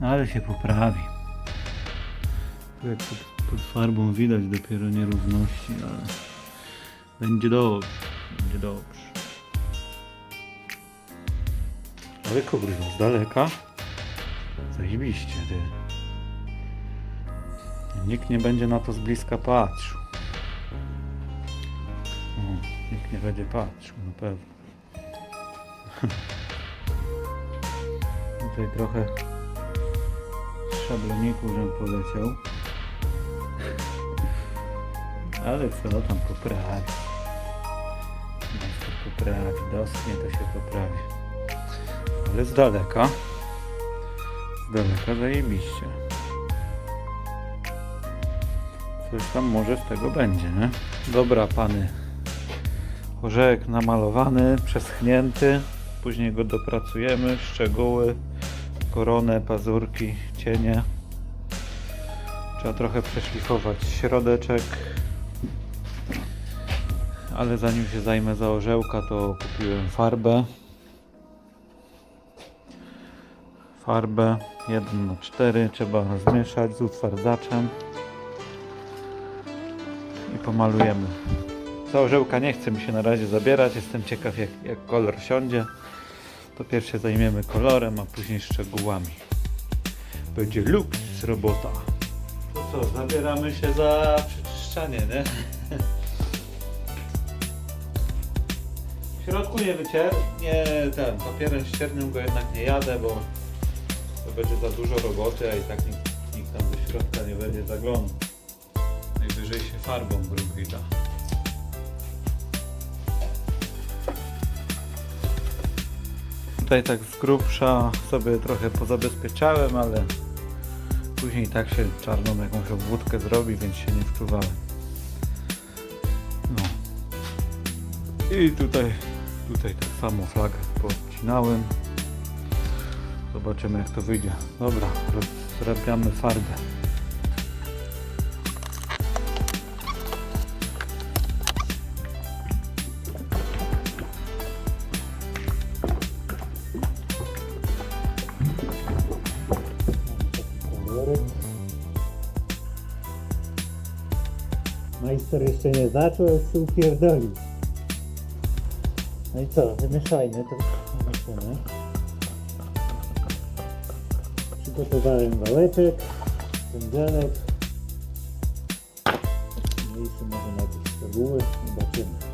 Ale się poprawi. Tu jak pod, pod farbą widać dopiero nierówności, ale będzie dobrze. Będzie dobrze. Ale kurwa, z daleka. Zajebiście, ty. Nikt nie będzie na to z bliska patrzył. O, nikt nie będzie patrzył, na pewno. Tutaj trochę szabloniku, żem poleciał. Ale co tam poprawi? Majster poprawi, dosknie to się poprawi. Ale z daleka. Z daleka zajebiście. Coś tam może z tego będzie, nie? Dobra, pany. Orzełek namalowany, przeschnięty. Później go dopracujemy. Szczegóły, koronę, pazurki, cienie. Trzeba trochę przeszlifować środeczek. Ale zanim się zajmę za orzełka, to kupiłem farbę. Farbę 1 na 4 trzeba zmieszać z utwardzaczem i pomalujemy. Za orzełka nie chce mi się na razie zabierać, jestem ciekaw jak, jak kolor siądzie. To pierwsze zajmiemy kolorem, a później szczegółami. Będzie luks robota. To co, zabieramy się za przeczyszczanie, nie? W środku nie wycier... nie ten, papierem ściernym go jednak nie jadę, bo to będzie za dużo roboty, a i tak nikt, nikt tam do środka nie będzie zaglądał. Najwyżej się farbą bruki da. Tutaj tak z grubsza sobie trochę pozabezpieczałem, ale później tak się czarną jakąś obwódkę zrobi, więc się nie wczuwałem. No. I tutaj, tutaj tak samo flagę podcinałem. Zobaczymy jak to wyjdzie. Dobra, rozrabiamy farbę. Majster jeszcze nie zaczął, już się upierdolił. No i co, wymieszajmy to. Zobaczymy. Przygotowałem wałeczek, pędzelek. Mniejszy może na jakieś szczegóły. Zobaczymy.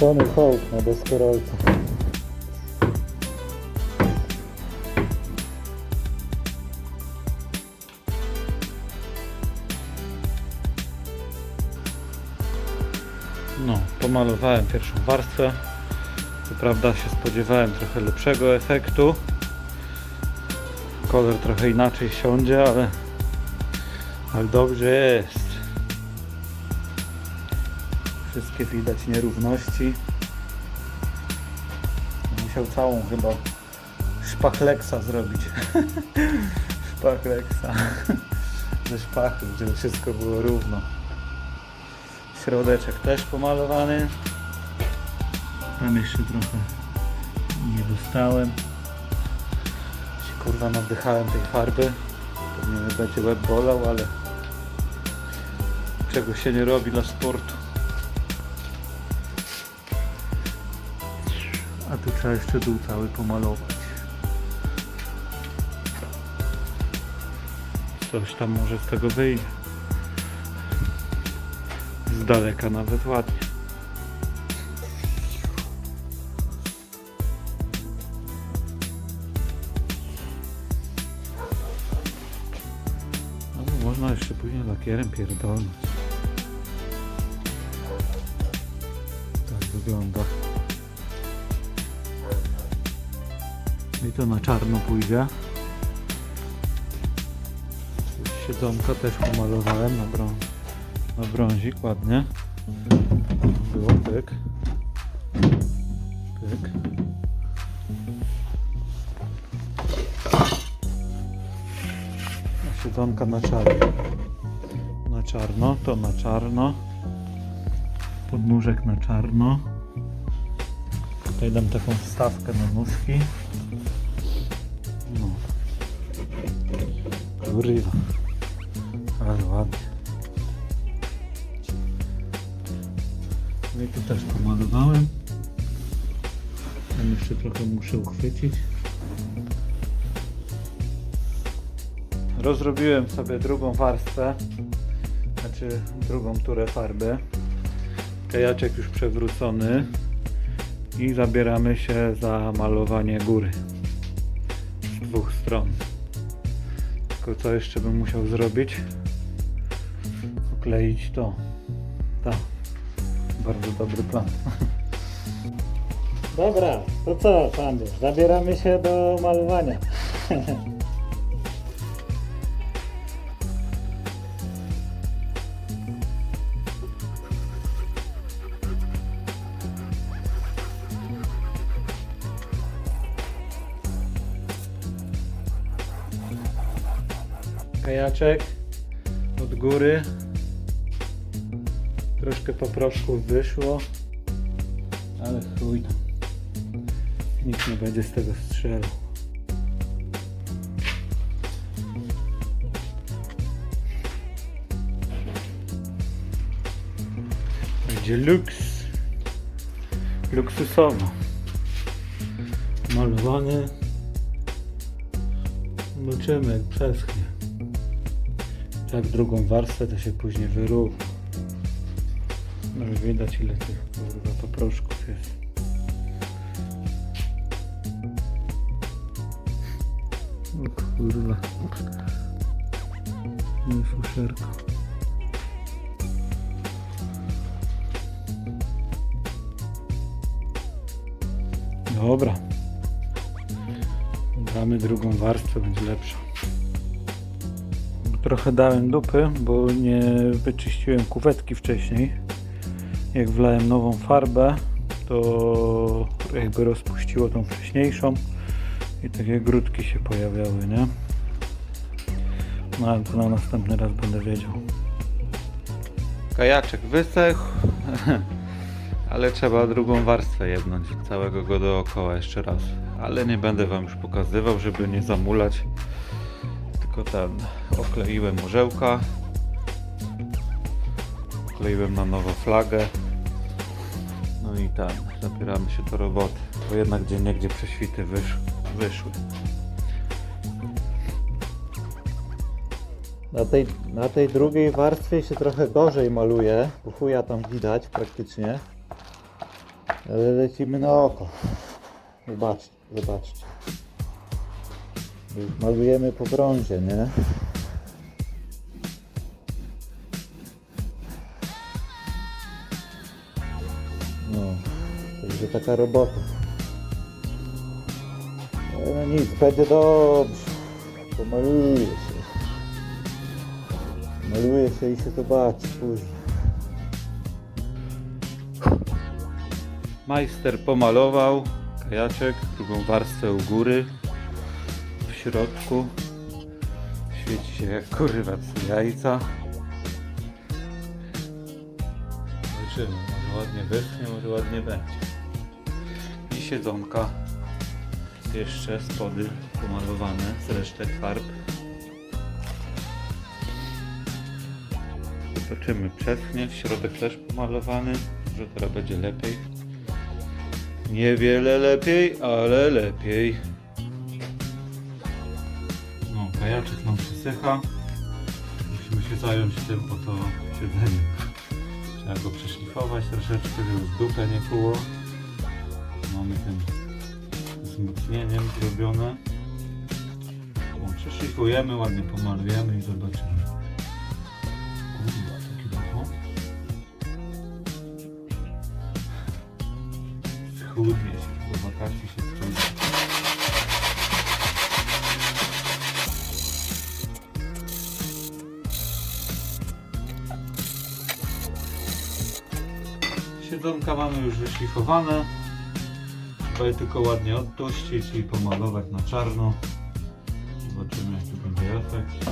Tony Hawk na deskorolce. No, pomalowałem pierwszą warstwę. Co prawda się spodziewałem trochę lepszego efektu. Kolor trochę inaczej siądzie, ale, ale dobrze jest. Wszystkie widać nierówności. Musiał całą chyba szpachleksa zrobić. szpachleksa. Ze szpachlu, żeby wszystko było równo. Środeczek też pomalowany. Tam jeszcze trochę nie dostałem. Się kurwa nawdychałem tej farby. Pewnie będzie łeb bolał, ale czego się nie robi dla sportu. Tu trzeba jeszcze dół cały pomalować. Coś tam może z tego wyjdzie. Z daleka nawet ładnie. No, można jeszcze później lakierem pierdolnąć. Tak wygląda. I to na czarno pójdzie. Siedzonka też pomalowałem na, brą na brązik, ładnie. Było pyk. Pyk. Siedzonka na czarno. Na czarno, to na czarno. Podnóżek na czarno. Tutaj dam taką wstawkę na nóżki. Kurwa. Ale ładnie. No i tu też pomalowałem. Tam jeszcze trochę muszę uchwycić. Rozrobiłem sobie drugą warstwę, znaczy drugą turę farby. Kajaczek już przewrócony i zabieramy się za malowanie góry z dwóch stron. Tylko co jeszcze bym musiał zrobić? Okleić to. Tak. Bardzo dobry plan. Dobra, to co, panie? Zabieramy się do malowania. Kajaczek od góry. Troszkę poproszków wyszło, ale chuj tam. Nikt nie będzie z tego strzelał. Będzie luks. Luksusowo. Malowany. Zobaczymy jak przeschnie. Tak drugą warstwę to się później wyrówna. Już widać ile tych kurwa poproszków jest. O kurwa. Nie fuszerka. Dobra. Damy drugą warstwę, będzie lepsza. Trochę dałem dupy, bo nie wyczyściłem kuwetki wcześniej. Jak wlałem nową farbę, to jakby rozpuściło tą wcześniejszą i takie grudki się pojawiały, nie? No ale to na następny raz będę wiedział. Kajaczek wysechł, ale trzeba drugą warstwę jebnąć, całego go dookoła jeszcze raz. Ale nie będę wam już pokazywał, żeby nie zamulać. Tylko ten, okleiłem orzełka. Okleiłem na nowo flagę. No i ten, zabieramy się do roboty. Bo jednak gdzie niegdzie prześwity wysz, wyszły. Na tej, na tej drugiej warstwie się trochę gorzej maluje, bo chuja tam widać praktycznie. Ale lecimy na oko. Zobaczcie, zobaczcie. Malujemy po brązie, nie? No, także taka robota. No nic, będzie dobrze. Pomaluje się. Maluje się i się zobaczy później. Majster pomalował kajaczek, drugą warstwę u góry, środku. Świeci się jak kurwa z jajca. Zobaczymy, może ładnie wyschnie, może ładnie będzie. I siedzonka. Jeszcze spody pomalowane z resztek farb. Zobaczymy, przeschnie, w środek też pomalowany, może teraz będzie lepiej. Niewiele lepiej, ale lepiej. Kajaczek nam przysycha. Musimy się zająć tym oto siedzeniem. Trzeba go przeszlifować troszeczkę, żeby w dupę nie kuło. Mamy tym wzmocnieniem zrobione. Przeszlifujemy, ładnie pomalujemy i zobaczymy. Kurwa. Siedzonka mamy już wyszlifowane. Je tylko ładnie odtuścić i pomalować na czarno. Zobaczymy jaki będzie efekt.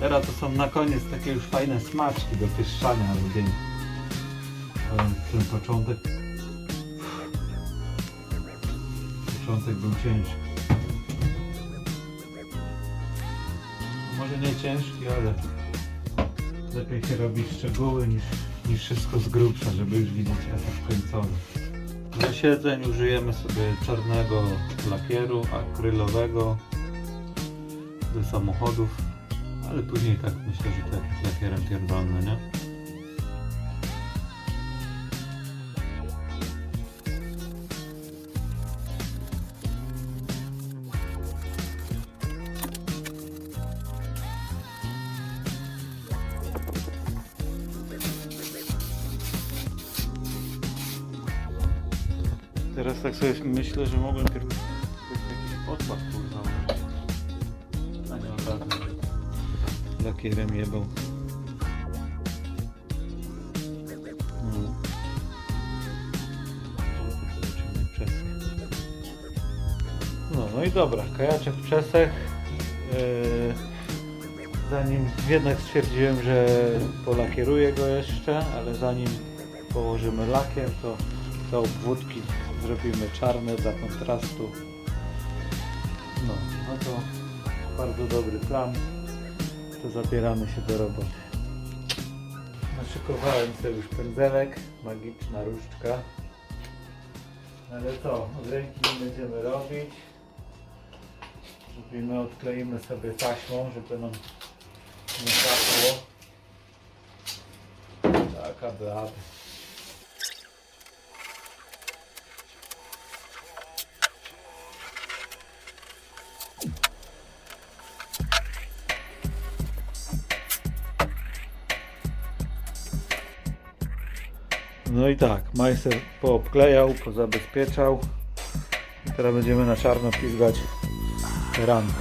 Teraz to są na koniec takie już fajne smaczki do pieszczania lubię. Ale ten początek początek był ciężki. Może nie ciężki, ale lepiej się robi szczegóły niż, niż wszystko z grubsza, żeby już widzieć efekt końcowy. Do siedzeń użyjemy sobie czarnego lakieru akrylowego do samochodów, ale później tak myślę, że jakimś lakierem pierdolny, nie? Teraz tak sobie myślę, że mogłem pierw jakiś podkład kurwa. A nie od razu lakierem jebał. No. No, no i dobra, kajaczek przesech. Yy, zanim jednak stwierdziłem, że polakieruję go jeszcze, ale zanim położymy lakier, to te obwódki zrobimy czarne dla kontrastu. No, no to bardzo dobry plan. To zabieramy się do roboty. Naszykowałem sobie już pędzelek, magiczna różdżka. Ale co, od ręki nie będziemy robić. Zrobimy, odkleimy sobie taśmą, żeby nam nie kapło. Tak, aby. No i tak, majster poobklejał, pozabezpieczał. I teraz będziemy na czarno pizgać rankę.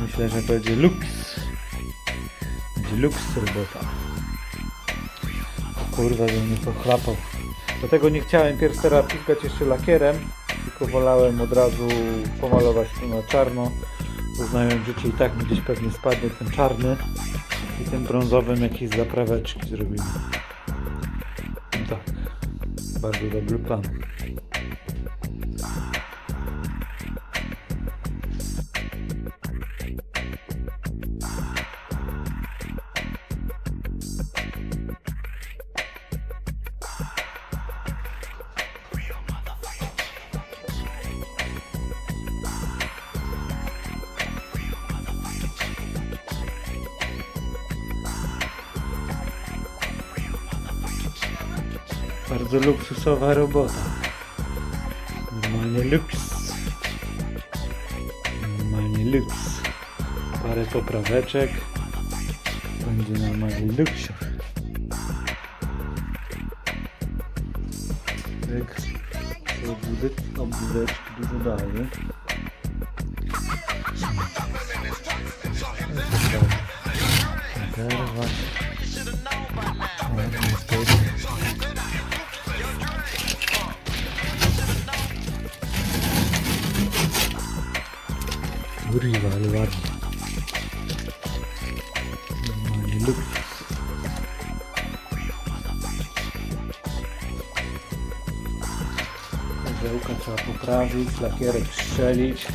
Myślę, że będzie luks. Będzie luks robota. Kurwa, bym nie pochlapał. Dlatego nie chciałem pierw teraz pizgać jeszcze lakierem, tylko wolałem od razu pomalować to na czarno. Uznałem, że i tak gdzieś pewnie spadnie ten czarny i tym brązowym jakieś zapraweczki zrobimy. Tak. Bardzo dobry plan. Bardzo luksusowa robota. Normalnie luks. Normalnie luks. Parę popraweczek. Będzie normalnie luksior. Tak. Obudeczki, dużo daje. Zerwać. O, niestety. Kurwa, ale ładnie. Normalnie luks. Żełka trzeba poprawić, lakierek strzelić.